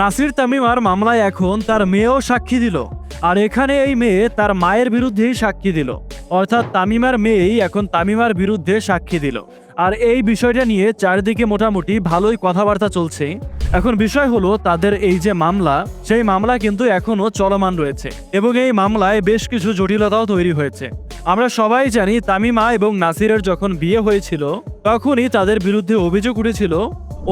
নাসির তামিমার মামলায় এখন তার মেয়েও সাক্ষী দিল। আর এখানে এই মেয়ে তার মায়ের বিরুদ্ধেই সাক্ষী দিল। অর্থাৎ তামিমার মেয়েই এখন তামিমার বিরুদ্ধে সাক্ষী দিল। আর এই বিষয়টা নিয়ে চারিদিকে মোটামুটি ভালোই কথাবার্তা চলছে। এখন বিষয় হলো তাদের এই যে মামলা, সেই মামলা কিন্তু এখনও চলমান রয়েছে। এবং এই মামলায় বেশ কিছু জটিলতাও তৈরি হয়েছে। আমরা সবাই জানি তামিমা এবং নাসিরের যখন বিয়ে হয়েছিল, তখনই তাদের বিরুদ্ধে অভিযোগ উঠেছিল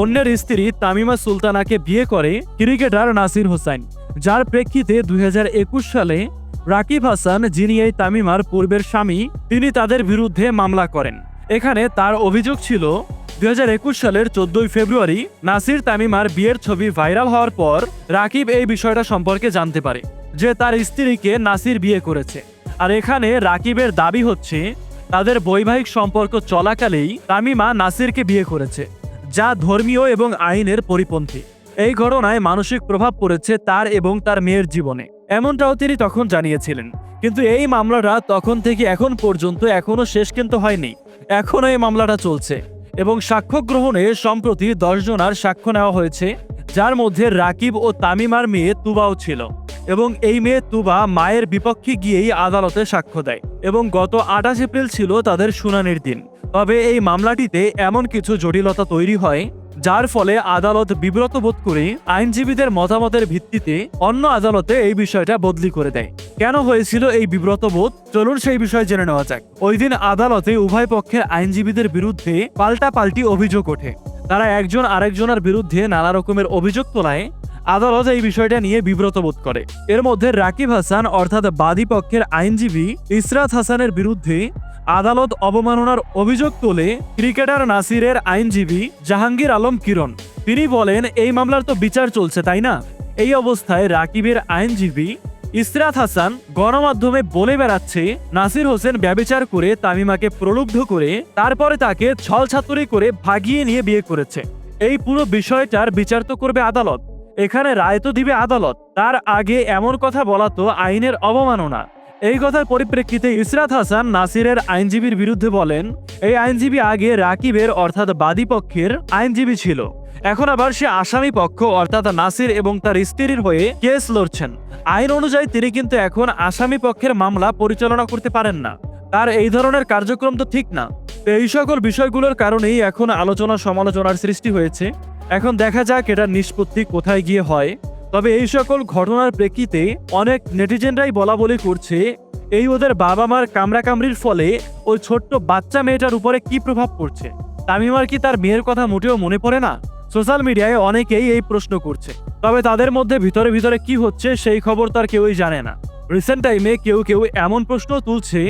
অন্যের স্ত্রী তামিমা সুলতানাকে বিয়ে করে ক্রিকেটার নাসির হোসাইন, যার প্রেক্ষিতে দুই সালে রাকিব হাসান, যিনি এই তামিমার পূর্বের স্বামী, তিনি তাদের বিরুদ্ধে মামলা করেন। এখানে তার অভিযোগ ছিল দু হাজার একুশ সালের চোদ্দই ফেব্রুয়ারি নাসির তামিমার বিয়ের ছবি ভাইরাল হওয়ার পর রাকিব এই বিষয়টা সম্পর্কে জানতে পারে যে তার স্ত্রীকে নাসির বিয়ে করেছে। আর এখানে রাকিবের দাবি হচ্ছে, তাদের বৈবাহিক সম্পর্ক চলাকালেই তামিমা নাসিরকে বিয়ে করেছে। যা ধর্মীয় এবং আইনের পরিপন্থী। এই ঘটনায় মানসিক প্রভাব পড়েছে তার এবং তার মেয়ের জীবনে। এমনটাও তিনি তখন জানিয়েছিলেন। কিন্তু এই মামলাটা তখন থেকে এখন পর্যন্ত এখনও শেষ কিন্তু হয়নি। এখনও এই মামলাটা চলছে। এবং সাক্ষ্য গ্রহণে সম্প্রতি দশ জনার সাক্ষ্য নেওয়া হয়েছে, যার মধ্যে রাকিব ও তামিমার মেয়ে তুবাও ছিল। এবং এই মেয়ে তুবা মায়ের বিপক্ষে গিয়েই আদালতে সাক্ষ্য দেয়। এবং গত আঠাশ এপ্রিল ছিল তাদের শুনানির দিন। তবে এই মামলাটিতে এমন কিছু জটিলতা তৈরি হয়, যার ফলে আদালত বিব্রত বোধ করে আইনজীবীদের মতামতের ভিত্তিতে অন্য আদালতে এই বিষয়টা বদলি করে দেয়। কেন হয়েছিল এই বিব্রত বোধ? চলুন সেই বিষয়ে জেনে নেওয়া যাক। ওই দিন আদালতে উভয় পক্ষের আইনজীবীদের বিরুদ্ধে পাল্টা পাল্টি অভিযোগ ওঠে। তারা একজন আরেকজনের বিরুদ্ধে নানা রকমের অভিযোগ তোলায়। আদালত এই বিষয়টা নিয়ে বিব্রত বোধ করে। এর মধ্যে রাকিব হাসান অর্থাৎ বাদী পক্ষের আইনজীবী ইসরাত হাসানের বিরুদ্ধে আদালত অবমাননার অভিযোগ তোলে ক্রিকেটার নাসিরের আইনজীবী জাহাঙ্গীর আলম কিরণ। তিনি বলেন, এই মামলার তো বিচার চলছে, তাই না? এই অবস্থায় রাকিবের আইনজীবী ইসরাত হাসান গণমাধ্যমে বলে বেড়াচ্ছে, নাসির হোসেন ব্যবিচার করে তামিমাকে প্রলুব্ধ করে তারপরে তাকে ছলছাতুরি করে ভাগিয়ে নিয়ে বিয়ে করেছে। এই পুরো বিষয়টার বিচার তো করবে আদালত। এখানে রায় তো দিবে আদালত। তার আগে এমন কথা বলা তো আইনের অবমাননা। এই কথার পরিপ্রেক্ষিতে ইসরাত হাসান নাসিরের আইনজীবীর বিরুদ্ধে বলেন, এই আইনজীবী আগে রাকিবের, অর্থাৎ বাদী পক্ষের, আইনজীবী ছিল। এখন আবার সে আসামি পক্ষ, অর্থাৎ নাসির এবং তার স্ত্রীর হয়ে কেস লড়ছেন। আইন অনুযায়ী তিনি কিন্তু এখন আসামি পক্ষের মামলা পরিচালনা করতে পারেন না। তার এই ধরনের কার্যক্রম তো ঠিক না। এই সকল বিষয়গুলোর কারণেই এখন আলোচনা সমালোচনার সৃষ্টি হয়েছে। এখন দেখা যাক এটার নিষ্পত্তি কোথায় গিয়ে হয়। তবে এই সকল ঘটনার প্রেক্ষিতে অনেক নেটিজেনরাই বলা বলি করছে, এই ওদের বাবা মার কামড়াকামড়ির ফলে ওই ছোট্ট বাচ্চা মেয়েটার উপরে কি প্রভাব পড়ছে? তামিমার কি তার মেয়ের কথা মোটেও মনে পড়ে না? সোশ্যাল মিডিয়ায় অনেকেই এই প্রশ্ন করছে। তবে তাদের মধ্যে ভিতরে ভিতরে কি হচ্ছে সেই খবর তার কেউই জানে না। রিসেন্ট টাইমে কেউ কেউ এমন প্রশ্ন তুলছে,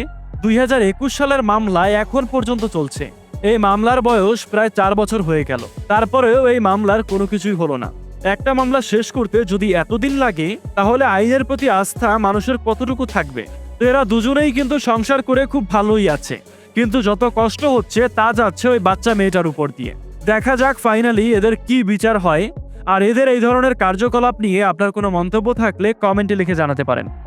দুই হাজার একুশ সালের মামলা এখন পর্যন্ত চলছে। এই মামলার বয়স প্রায় চার বছর হয়ে গেল। তারপরেও এই মামলার কোনো কিছুই হলো না। একটা মামলা শেষ করতে যদি এতদিন লাগে, তাহলে আইনের প্রতি আস্থা মানুষের কতটুকু থাকবে? তো এরা দুজনেই কিন্তু সংসার করে খুব ভালোই আছে। কিন্তু যত কষ্ট হচ্ছে, তা যাচ্ছে ওই বাচ্চা মেয়েটার উপর দিয়ে। দেখা যাক ফাইনালি এদের কি বিচার হয়। আর এদের এই ধরনের কার্যকলাপ নিয়ে আপনার কোনো মন্তব্য থাকলে কমেন্টে লিখে জানাতে পারেন।